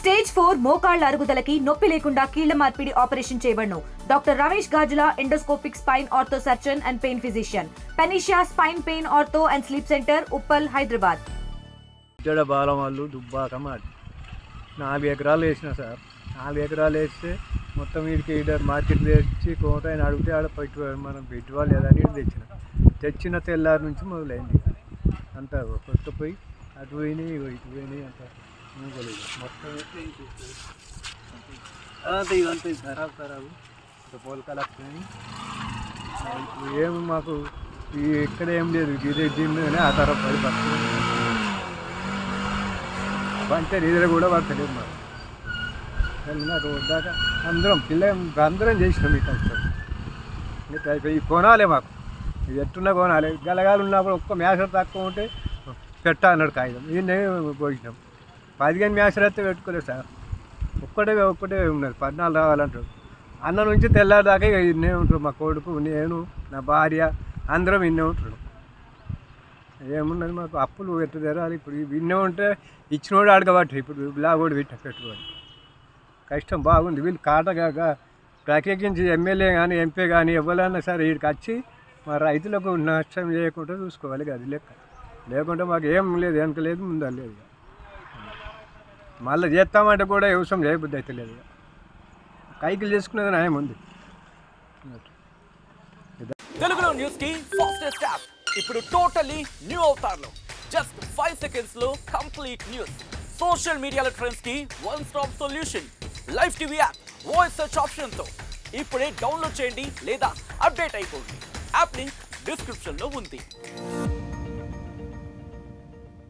Stage four మోకాళ్ళ అరుగుదలకి నొప్పి లేకుండా కీళ్ళ మార్పిడి operation చేయబడను. Doctor Ramesh Gajula endoscopic spine ortho surgeon and pain physician. Panacea spine pain ortho and sleep centre Uppal Hyderabad. జడ బాలం వాళ్ళు దుబ్బాక మాది. నాలుగు ఎకరాలు వేసిన సార్. నాలుగు ఎకరాలు వేస్తే మొత్తం వీడికి ఈడ మార్కెట్ తెచ్చి కోట ఆయన అడిగితే ఆడ పెట్టు మనం పెట్టుకోవాలి లేదని తెచ్చిన. తెచ్చిన తెల్లారి నుంచి మొదలైంది. అంతా కొత్త పోయి అటు పోయినాయి ఇటు పోయినాయి అంతా. మొత్తం ఎట్లా ఇది చూస్తే. ఇదంతా ఇది ఖరాబ్ ఖరాబు ఇంకా పోలకాలు వస్తున్నాయి ఏమి మాకు ఈ ఇక్కడ ఏం లేదు ఇదే దీనిలోనే ఆ తర్వాత పడి పడుతుంది పంచ నిద్ర కూడా పడతలేదు మాకు కానీ నాకు వద్దాక అందరం పిల్ల అందరం చేసినాం ఈ కష్టం ఇంకా అయిపోయి ఇవి కొనాలి మాకు ఇది ఎట్టున్నా కొనాలి గలగాలు ఉన్నప్పుడు ఒక్క మేసర్ తక్కువ ఉంటే పెట్టా అన్నాడు కాగితం ఈయన పోసినాం పదిహేను మేసర్ అయితే పెట్టుకోలేదు సార్. ఒక్కటే ఒక్కటే ఉన్నది. పద్నాలుగు రావాలంటారు. అన్న నుంచి తెల్లారిదాకా ఇక ఇన్నే ఉంటారు మా కొడుకు నేను నా భార్య అందరం ఇన్నే ఉంటారు ఏమున్నది మాకు? అప్పులు ఎట్టు తెరాలి? ఇప్పుడు ఇన్నే ఉంటే ఇచ్చినోడు అడగబట్టి ఇప్పుడు లాగోడు పెట్ట పెట్టుకోవాలి. కష్టం బాగుంది. వీళ్ళు కాటగాక ప్రత్యేకించి ఎమ్మెల్యే కానీ ఎంపీ కానీ ఎవరైనా సరే వీడికి వచ్చి మా రైతులకు నష్టం చేయకుండా చూసుకోవాలి అది లెక్క. లేకుంటే మాకు ఏం లేదు వెనక లేదు ముందు లేదు. మళ్ళీ చేస్తామంటే కూడా వ్యవసాయం చేయబుద్ధి అయితే లేదు. కైకిలు చేసుకునేది న్యాయం ఉంది. తెలుగులో న్యూస్కి ఫాస్టెస్ట్ యాప్ ఇప్పుడు టోటలీ న్యూ అవతార్లో జస్ట్ ఫైవ్ సెకండ్స్లో కంప్లీట్ న్యూస్ సోషల్ మీడియాలో ట్రెండ్స్కి one stop solution live TV app voice search ఆప్షన్తో. ఇప్పుడే డౌన్లోడ్ చేయండి లేదా అప్డేట్ అయిపోండి. యాప్ లింక్ డిస్క్రిప్షన్లో ఉంది.